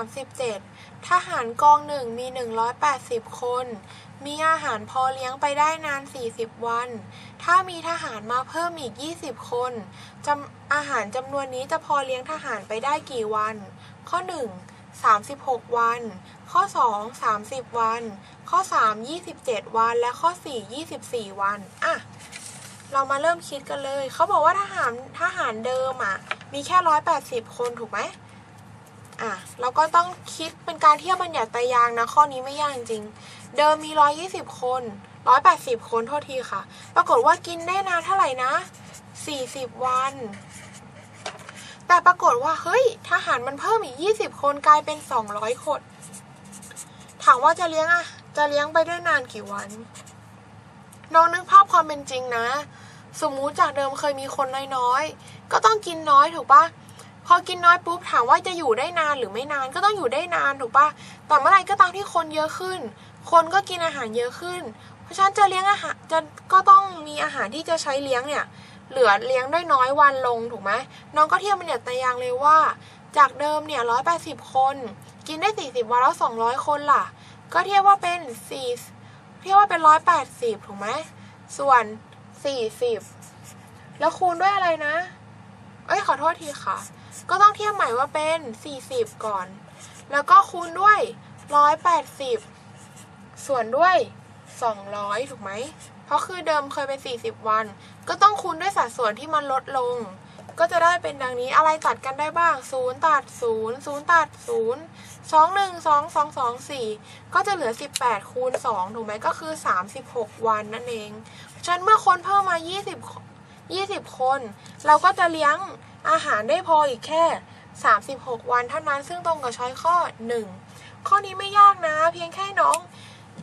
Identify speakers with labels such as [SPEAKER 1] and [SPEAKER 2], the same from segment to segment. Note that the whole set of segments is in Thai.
[SPEAKER 1] 37 ทหารกองหนึ่งมี 180 คน มีอาหารพอเลี้ยงไปได้นาน 40 วัน ถ้ามีทหารมาเพิ่มอีก 20 คนจำอาหารจำนวนนี้จะพอเลี้ยงทหารไปได้กี่วัน ข้อ 1 36 วัน ข้อ 2 30 วัน ข้อ 3 27 วัน และข้อ 4 24 วัน อะ เรามาเริ่มคิดกันเลย เขาบอกว่าทหารทหารเดิมอะ มีแค่ 180 คนถูกไหม อะเราก็ต้องคิดเป็นการเทียบบัญญัติตรยางนะข้อนี้ไม่ยากจริงเดิมมี 120 คน 180 คนโทษทีค่ะ ปรากฏว่ากินได้นานเท่าไหร่นะ 40 วัน แต่ปรากฏว่าเฮ้ยทหารมันเพิ่มอีก 20 คนกลายเป็น 200 คน ถามว่าจะเลี้ยงอะจะเลี้ยงไปได้นานกี่วัน น้องนึกภาพความเป็นจริงนะ สมมุติจากเดิมเคยมีคนน้อยๆ ก็ต้องกินน้อยถูกปะ พอกินน้อยปุ๊บถามว่าจะอยู่ได้นานหรือไม่นานก็ต้องอยู่ได้นานถูกปะแต่เมื่อไรก็ตามที่คนเยอะขึ้น คนก็กินอาหารเยอะขึ้น เพราะฉะนั้นจะเลี้ยงอาหารจะก็ต้องมีอาหารที่จะใช้เลี้ยงเนี่ยเหลือเลี้ยงได้น้อยวันลงถูกไหมน้องก็เทียบมันเนี่ยตายางเลยว่า จากเดิมเนี่ยร้อยแปดสิบคน กินได้สี่สิบวันแล้วสองร้อยคนล่ะ ก็เทียบว่าเป็นสี่เทียบว่าเป็นร้อยแปดสิบถูกไหมส่วนสี่สิบแล้วคูณด้วยอะไรนะ เอ้ยขอโทษทีค่ะ ก็ต้องเทียบใหม่ว่าเป็นสี่สิบก่อน แล้วก็คูณด้วยร้อยแปดสิบส่วนด้วยสองร้อยถูกไหม เพราะคือเดิมเคยเป็น 40 วัน ก็ต้องคูณด้วยสัดส่วนที่มันลดลง ก็จะได้เป็นดังนี้ อะไรตัดกันได้บ้าง 0 ตัด 0 0 ตัด 0 2 1 2 2 2 4 ก็จะเหลือ 18 คูณ 2 ถูกไหม ก็คือ 36 วันนั่นเอง ฉะนั้นเมื่อคนเพิ่มมา 20 20 คน เราก็จะเลี้ยง อาหารได้พออีกแค่ 36 วันเท่านั้นซึ่งตรงกับช้อยข้อ 1 ข้อนี้ไม่ยากนะ เพียงแค่น้อง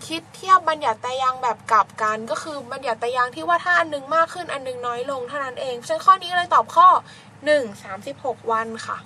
[SPEAKER 1] คิดเทียบบัญญัติตายางแบบกลับกัน ก็คือบัญญัติตายางที่ว่าถ้าอันหนึงมากขึ้นอันหนึงน้อยลงเท่านั้นเองฉะนั้นข้อนี้เลยตอบข้อ 1 36 วันค่ะ